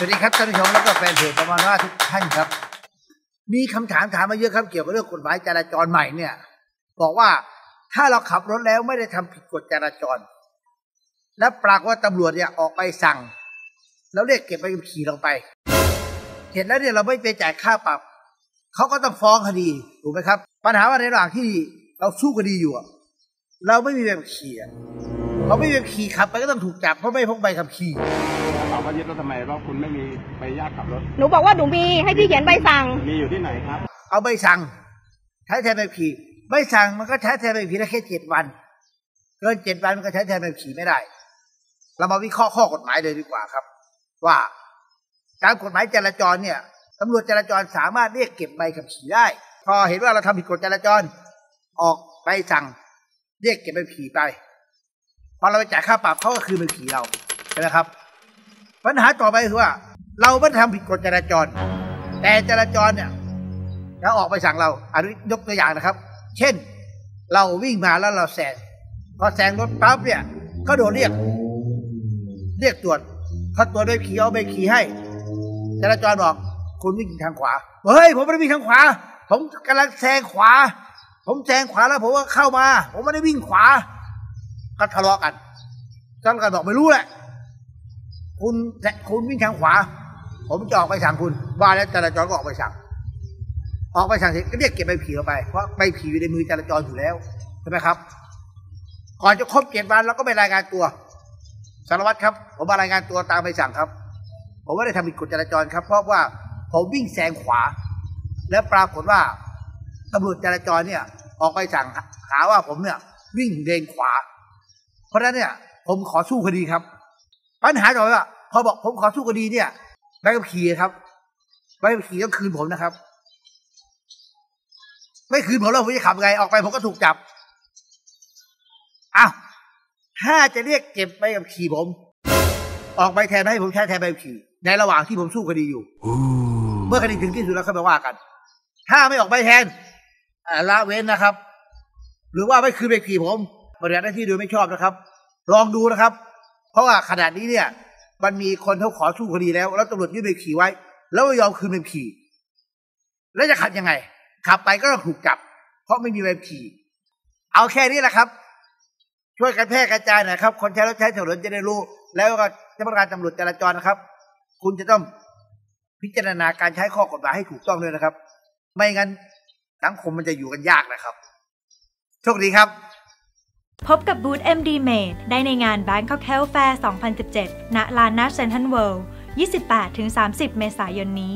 สวัสดีครับท่านผู้ชมแล้วก็แฟนเพจประมาณว่าทุกท่านครับ มีคำถามถามมาเยอะครับเกี่ยวกับเรื่องกฎหมายจราจรใหม่เนี่ย บอกว่าถ้าเราขับรถแล้วไม่ได้ทำผิดกฎจราจร และปรากฏว่าตำรวจเนี่ยออกไปสั่ง แล้วเรียกเก็บใบขี่เราไปเห็นแล้วเนี่ยเราไม่ไปจ่ายค่าปรับเขาก็ต้องฟ้องคดีถูกไหมครับ ปัญหาว่าในระหว่างที่เราสู้คดีอยู่เราไม่มีใบขับขี่ เราไม่มีใบขับขี่ขับไปก็ต้องถูกจับเพราะไม่พกใบขับขี่เขาก็ยึดรถทำไมเพราะคุณไม่มีใบอนุญาตขับรถ หนูบอกว่าหนูมีให้พี่เขียนใบสั่ง มีอยู่ที่ไหนครับ เอาใบสั่ง ใช้แทนใบขับขี่ใบสั่งมันก็ใช้แทนใบขับขี่ได้แค่เจ็ดวัน เกินเจ็ดวันมันก็ใช้แทนใบขับขี่ไม่ได้ เรามาวิเคราะห์ข้อกฎหมายเลยดีกว่าครับ ว่าตามกฎหมายจราจรเนี่ยตำรวจจราจรสามารถเรียกเก็บใบขับขี่ได้ พอเห็นว่าเราทำผิดกฎจราจร ออกใบสั่ง เรียกเก็บใบขับขี่ไป พอเราไปจ่ายค่าปรับเขาก็คือใบขับขี่เราใช่ไหมครับ ปัญหาต่อไปคือว่า เราไม่ได้ทำผิดกฎจราจร แต่จราจรเนี่ยแล้วออกไปสั่งเราอันนี้ยกตัวอย่างนะครับ เช่น เราวิ่งมาแล้วเราแซงพอแซงรถปั๊บเนี่ยก็โดนเรียก เรียกตรวจเขาตรวจใบขี่เอาใบขี่ให้ จราจรบอกคุณวิ่งทางขวาเฮ้ยผมไม่ได้วิ่งทางขวา ผมกำลังแซงขวา ผมแซงขวาแล้วผมก็เข้ามา ผมไม่ได้วิ่งขวา ก็ทะเลาะกันทะเลาะกันบอกไม่รู้แหละ คุณคุณวิ่งทางขวา ผมจะออกไปสั่งคุณว่าแล้วจราจรก็ออกไปสั่ง ออกไปสั่งเสร็จก็เรียกเก็บใบผีเราไปเพราะใบผีอยู่ในมือจราจรอยู่แล้วใช่ไหมครับ ก่อนจะครบเจ็ดวันเราก็ไปรายงานตัวสารวัตรครับ ผมมารายงานตัวตามใบสั่งครับผมไม่ได้ทำผิดกฎจราจรครับ เพราะว่าผมวิ่งแซงขวา และปรากฏว่าตำรวจจราจรเนี่ย ออกไปสั่งหาว่าผมเนี่ย วิ่งเลนขวา เพราะฉะนั้นเนี่ยผมขอสู้คดีครับ ปัญหาต่อไปว่าพอบอกผมขอสู้คดีเนี่ยใบขับขี่ครับใบขับขี่ต้องคืนผมนะครับ ไม่คืนผมแล้วผมจะขับไงออกไปผมก็ถูกจับอ้าวถ้าจะเรียกเก็บใบขับขี่ผม ออกใบแทนให้ผมใช้แทนใบขับขี่ ในระหว่างที่ผมสู้คดีอยู่เมื่อคดีถึงที่สุดแล้วค่อยมาว่ากัน ถ้าไม่ออกใบแทนอ่าละเว้นนะครับ หรือว่าไม่คืนใบขับขี่ผม ปฏิบัติหน้าที่โดยไม่ชอบนะครับ ลองดูนะครับ เพราะว่าขนาดนี้เนี่ย มันมีคนเขาขอสู้คดีแล้ว แล้วตำรวจยื่นใบขี่ไว้ แล้วไม่ยอมคืนใบขี่ แล้วจะขับยังไง ขับไปก็ต้องถูกจับ เพราะไม่มีใบขี่ เอาแค่นี้แหละครับ ช่วยกันแพร่กระจายน่อยครับ คนใช้รถใช้ถนนจะได้รู้ แล้วก็เจ้าพนักงานตำรวจจราจรนะครับ คุณจะต้องพิจารณาการใช้ข้อกฎหมายให้ถูกต้องด้วยนะครับ ไม่งั้นสังคมมันจะอยู่กันยากนะครับ โชคดีครับ พบกับบูธ MD Made ได้ในงาน Bangkok Health Fair 2017 ณ ลานนาเซนทันเวิลด์28-30 เมษายนนี้